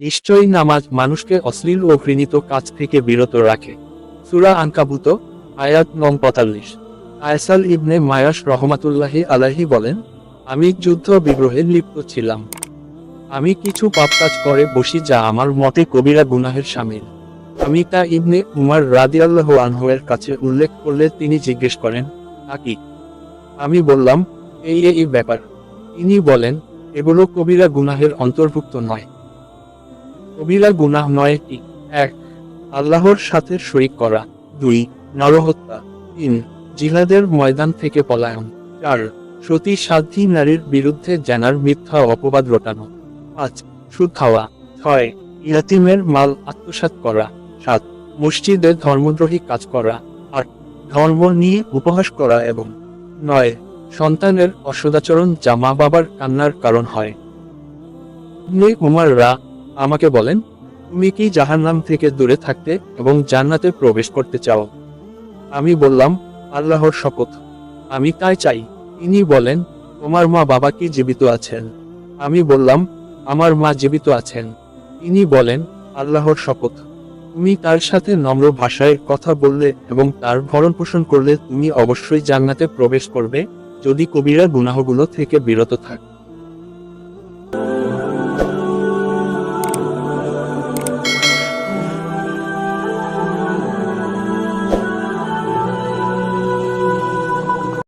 নিশ্চয়ই নামাজ মানুষকে অশ্লীল ও ঘৃণিত কাজ থেকে বিরত রাখে। সুরা আনকাবুত, আয়াত নং পঁয়তাল্লিশ। আয়সাল ইবনে মায়াস রহমাতুল্লাহি আলাহি বলেন, আমি যুদ্ধ বিগ্রহে লিপ্ত ছিলাম। আমি কিছু পাপ কাজ করে বসি যা আমার মতে কবিরা গুনাহের সামিল। আমি তা ইবনে উমার রাদিয়াল্লাহু আনহুয়ের কাছে উল্লেখ করলে তিনি জিজ্ঞেস করেন, তা কি? আমি বললাম, এই এই ব্যাপার। তিনি বলেন, এগুলো কবিরা গুনাহের অন্তর্ভুক্ত নয়। কবিরা গুনাহ নয় কি? এক, আল্লাহর সাথে শরিক করা। দুই, নরহত্যা। তিন, জিহাদের ময়দান থেকে পলায়ন। চার সতী সাধ্যী নারীর বিরুদ্ধে জানার মিথ্যা অপবাদ রটানো। পাঁচ, সুদ খাওয়া। ছয়, ইয়াতিমের মাল আত্মসাৎ করা। সাত, মসজিদে ধর্মদ্রোহী কাজ করা। আট, ধর্ম নিয়ে উপহাস করা এবং নয়, সন্তানের অসদাচরণ জামা বাবার কান্নার কারণ হয়। উমার রা আমাকে বলেন, তুমি কি জাহান্নাম থেকে দূরে থাকতে এবং জান্নাতে প্রবেশ করতে চাও? আমি বললাম, আল্লাহর শপথ। আমি তাই চাই। তিনি বলেন, তোমার মা বাবা কি জীবিত আছেন? আমি বললাম, আমার মা জীবিত আছেন। তিনি বলেন, আল্লাহর শপথ। তুমি তার সাথে নম্র ভাষায় কথা বললে এবং তার ভরণ পোষণ করলে তুমি অবশ্যই জান্নাতে প্রবেশ করবে, যদি কবিরা গুনাহগুলো থেকে বিরত থাক।